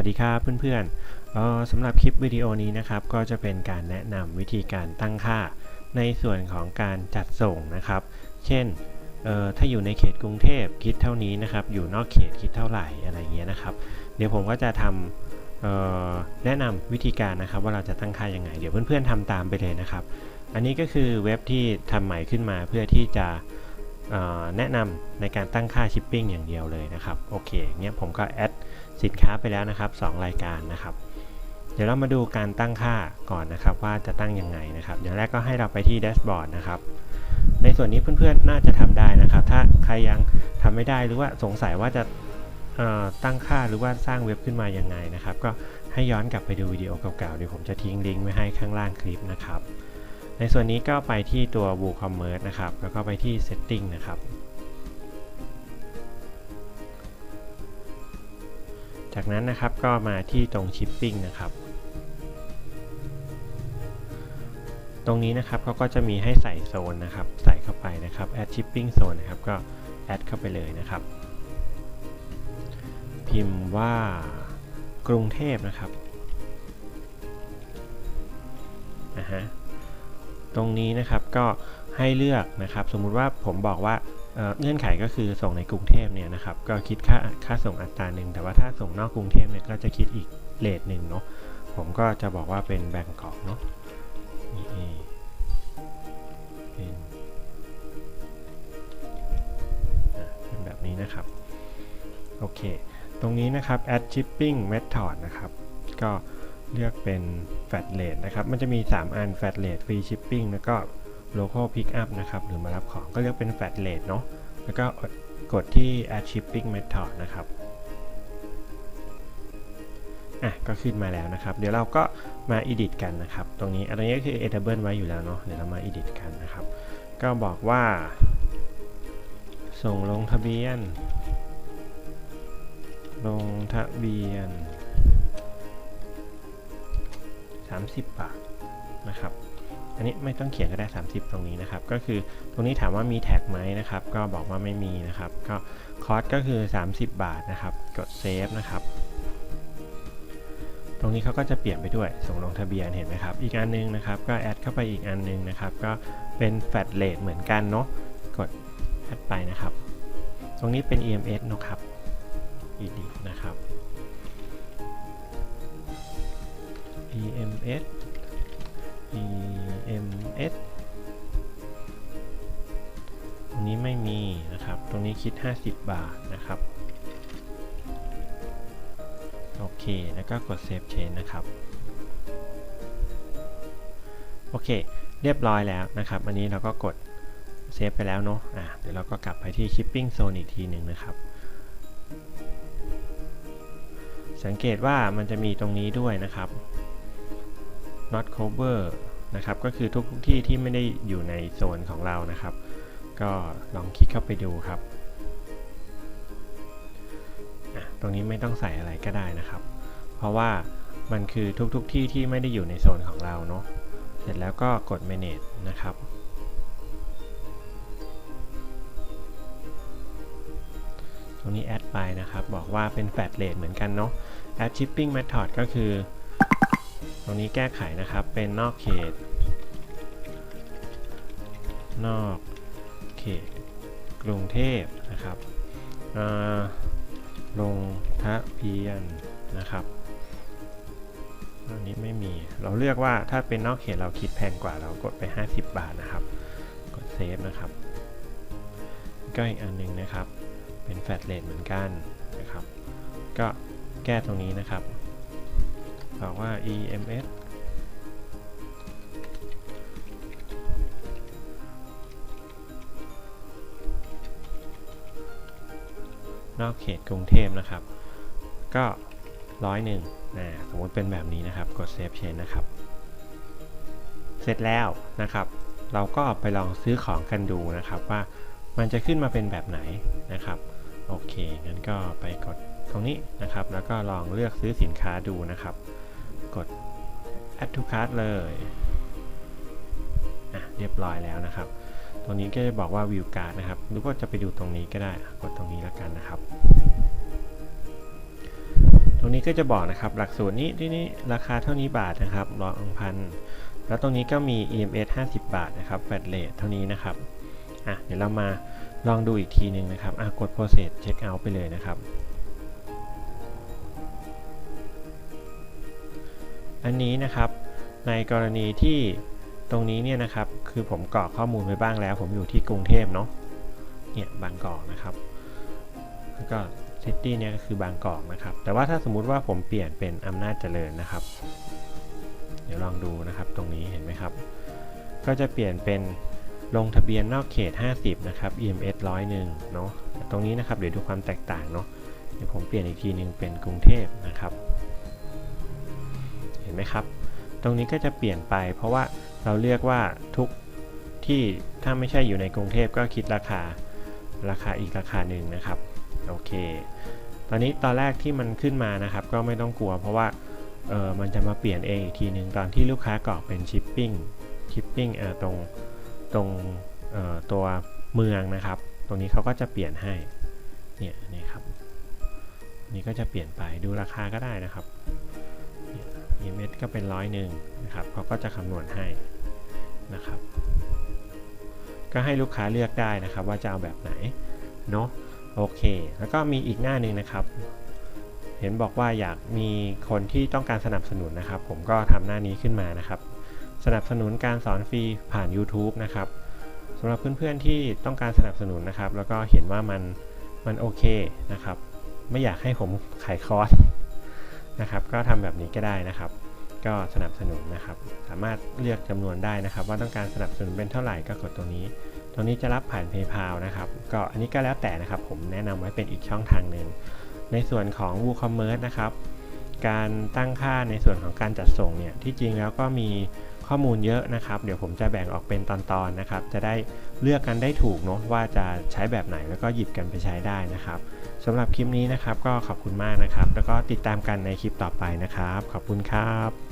วัสดีครับเพื่อนๆสำหรับคลิปวิดีโอนี้นะครับก็จะเป็นการแนะนำวิธีการตั้งค่าในส่วนของการจัดส่งนะครับ เช่นถ้าอยู่ในเขตกรุงเทพคิดเท่านี้นะครับ อยู่นอกเขตคิดเท่าไหร่อะไรเงี้ยนะครับ เดี๋ยวผมก็จะทำแนะนำวิธีการนะครับว่าเราจะตั้งค่ายังไง เดี๋ยวเพื่อนๆทำตามไปเลยนะครับ อันนี้ก็คือเว็บที่ทำใหม่ขึ้นมาเพื่อที่จะ แนะนำในการตั้งค่าชิปปิ้งอย่างเดียวเลยนะครับโอเคเงี้ยผมก็แอดสินค้าไปแล้วนะครับ2 รายการนะครับ เดี๋ยวเรามาดูการตั้งค่าก่อนนะครับ ว่าจะตั้งยังไงนะครับ อย่างแรกก็ให้เราไปที่แดชบอร์ดนะครับในส่วนนี้เพื่อนๆน่าจะทำได้นะครับ ถ้าใครยังทำไม่ได้หรือว่าสงสัยว่าจะตั้งค่าหรือว่าสร้างเว็บขึ้นมายังไงนะครับ ก็ให้ย้อนกลับไปดูวิดีโอเก่าๆเดี๋ยวผมจะทิ้งลิงก์ไว้ให้ข้างล่างคลิปนะครับ ในส่วนนี้ก็ไปที่ตัว WooCommerce นะครับ แล้วก็ไปที่ Setting นะครับ จากนั้นนะครับก็มาที่ตรง Shipping นะครับ ตรงนี้นะครับเขาก็จะมีให้ใส่โซนนะครับ ใส่เข้าไปนะครับ Add Shipping Zone นะครับ ก็ Add เข้าไปเลยนะครับ พิมพ์ว่ากรุงเทพนะครับอ่าฮะ ตรงนี้นะครับก็ให้เลือกนะครับ สมมุติว่าผมบอกว่าเงื่อนไขก็คือส่งในกรุงเทพเนี่ยนะครับ ก็คิดค่าค่าส่งอัตราหนึ่งแต่ว่าถ้าส่งนอกกรุงเทพเนี่ยก็จะคิดอีกเลทหนึ่งเนาะผมก็จะบอกว่าเป็นแบงกอกเนาะเองเป็นอะเป็นแบบนี้นะครับ โอเค ตรงนี้นะครับ add shipping method นะครับ ก็ เลือกเป็น flat rate นะครับ มันจะมี 3 อัน flat rate free shipping แล้วก็ local pick up นะครับ หรือมารับของก็เลือกเป็น flat rate เนาะ แล้วก็กดที่ add shipping method นะครับ อะ ก็ขึ้นมาแล้วนะครับ เดี๋ยวเราก็มา edit กันนะครับ ตรงนี้ อันนี้ก็คือ editable ไว้อยู่แล้วเนาะ เดี๋ยวเรามา edit กันนะครับ ก็บอกว่า ส่งลงทะเบียน ลงทะเบียน 30 บาทนะครับอันนี้ไม่ต้องเขียนก็ได้ 30 ตรงนี้นะครับ ก็คือตรงนี้ถามว่ามีแท็กไหมนะครับ ก็บอกว่าไม่มีนะครับ ก็คอสก็คือ 30 บาทนะครับ กดเซฟนะครับ ตรงนี้เขาก็จะเปลี่ยนไปด้วยส่งลงทะเบียนเห็นไหมครับ อีกอันนึงนะครับ ก็แอดเข้าไปอีกอันนึงนะครับ ก็เป็นแฟลตเลทเหมือนกันเนาะ กดแอดไปนะครับ ตรงนี้เป็น EMS นะครับ edit นะครับ s EMS ตรงนี้ไม่มีนะครับ ตรงนี้คิด 50 บาทนะครับ โอเค แล้วก็กด Save Change นะครับ โอเค เรียบร้อยแล้วนะครับ อันนี้เราก็กดเซฟไปแล้วเนาะอะเดี๋ยวเราก็กลับไปที่ Shipping Zone อีกทีหนึ่งนะครับ สังเกตว่ามันจะมีตรงนี้ด้วยนะครับ not cover นะครับ ก็คือทุกที่ที่ไม่ได้อยู่ในโซนของเรานะครับ ก็ลองคลิกเข้าไปดูครับตรงนี้ไม่ต้องใส่อะไรก็ได้นะครับ เพราะว่ามันคือทุกๆทที่ที่ไม่ได้อยู่ในโซนของเราเนาะ เสร็จแล้วก็กด manage นะครับ ตรงนี้แอดไปนะครับ บอกว่าเป็น flat rate เหมือนกันเนาะ add shipping method ก็คือ ตรงนี้แก้ไขนะครับเป็นนอกเขต นอกเขตกรุงเทพนะครับลงทะเบียนนะครับอันนี้ไม่มีเราเลือกว่าถ้าเป็นนอกเขตเราคิดแพงกว่าเรากดไป 50 บาทนะครับ กดเซฟนะครับ ก็อีกอันหนึงนะครับ เป็นแฟลตเรทเหมือนกันนะครับ ก็แก้ตรงนี้นะครับ บอกว่า EMS นอกเขตกรุงเทพนะครับ ก็ร้อยหนึ่งนะสมมติเป็นแบบนี้นะครับ กด Save Change นะครับ เสร็จแล้วนะครับ เราก็ไปลองซื้อของกันดูนะครับว่ามันจะขึ้นมาเป็นแบบไหนนะครับ โอเคงั้นก็ไปกดตรงนี้นะครับ แล้วก็ลองเลือกซื้อสินค้าดูนะครับ กด add to cart เลยอะเรียบร้อยแล้วนะครับ ตรงนี้ก็จะบอกว่า view card นะครับ หรือว่าจะไปดูตรงนี้ก็ได้ กดตรงนี้แล้วกันนะครับ ตรงนี้ก็จะบอกนะครับหลักสูตรนี้ที่นี่ราคาเท่านี้บาทนะครับร้อยองพันแล้วตรงนี้ก็มี EMS 50 บาทนะครับแฟลตเลทเท่านี้นะครับอะเดี๋ยวเรามาลองดูอีกทีหนึ่งนะครับอะกด process check out ไปเลยนะครับ อันนี้นะครับในกรณีที่ตรงนี้เนี่ยนะครับคือผมกรอกข้อมูลไปบ้างแล้ว ผมอยู่ที่กรุงเทพเนาะเนี่ยบางกอกนะครับ แล้วก็ซิตี้เนี่ยก็คือบางกอกนะครับ แต่ว่าถ้าสมมุติว่าผมเปลี่ยนเป็นอำนาจเจริญนะครับ เดี๋ยวลองดูนะครับตรงนี้เห็นไหมครับ ก็จะเปลี่ยนเป็นลงทะเบียนนอกเขต 50 นะครับ EMS ร้อยหนึ่งเนาะตรงนี้นะครับเดี๋ยวดูความแตกต่างเนาะเดี๋ยวผมเปลี่ยนอีกทีหนึ่งเป็นกรุงเทพนะครับ ห็นไหมครับ ตรงนี้ก็จะเปลี่ยนไป เพราะว่าเราเลือกว่าทุกที่ถ้าไม่ใช่อยู่ในกรุงเทพก็คิดราคาราคาอีกราคาหนึ่งนะครับ โอเค ตอนนี้ตอนแรกที่มันขึ้นมานะครับ ก็ไม่ต้องกลัว เพราะว่าเออมันจะมาเปลี่ยนเองอีกทีหนึ่งตอนที่ลูกค้ากรอกเป็นชิปปิ้งชิปปิ้งเออตรงตรงเออตัวเมืองนะครับ ตรงนี้เขาก็จะเปลี่ยนให้เนี่ยนี่ครับนี่ก็จะเปลี่ยนไปดูราคาก็ได้นะครับ EMS ก็เป็นร้อยหนึ่งนะครับเขาก็จะคำนวณให้นะครับ ก็ให้ลูกค้าเลือกได้นะครับ ว่าจะเอาแบบไหนเนาะโอเค แล้วก็มีอีกหน้าหนึ่งนะครับ เห็นบอกว่าอยากมีคนที่ต้องการสนับสนุนนะครับ ผมก็ทำหน้านี้ขึ้นมานะครับ สนับสนุนการสอนฟรีผ่าน YouTube นะครับสำหรับเพื่อนๆที่ต้องการสนับสนุนนะครับ แล้วก็เห็นว่ามันมันโอเคนะครับ ไม่อยากให้ผมขายคอร์ส นะครับ ก็ทำแบบนี้ก็ได้นะครับ ก็สนับสนุนนะครับ สามารถเลือกจำนวนได้นะครับ ว่าต้องการสนับสนุนเป็นเท่าไหร่ก็กดตรงนี้ ตรงนี้จะรับผ่าน PayPal นะครับ ก็อันนี้ก็แล้วแต่นะครับ ผมแนะนำไว้เป็นอีกช่องทางหนึ่งในส่วนของ WooCommerce นะครับ การตั้งค่าในส่วนของการจัดส่งเนี่ย ที่จริงแล้วก็มี ข้อมูลเยอะนะครับ เดี๋ยวผมจะแบ่งออกเป็นตอนๆนะครับ จะได้เลือกกันได้ถูกเนาะว่าจะใช้แบบไหนแล้วก็หยิบกันไปใช้ได้นะครับสำหรับคลิปนี้นะครับก็ขอบคุณมากนะครับ แล้วก็ติดตามกันในคลิปต่อไปนะครับ ขอบคุณครับ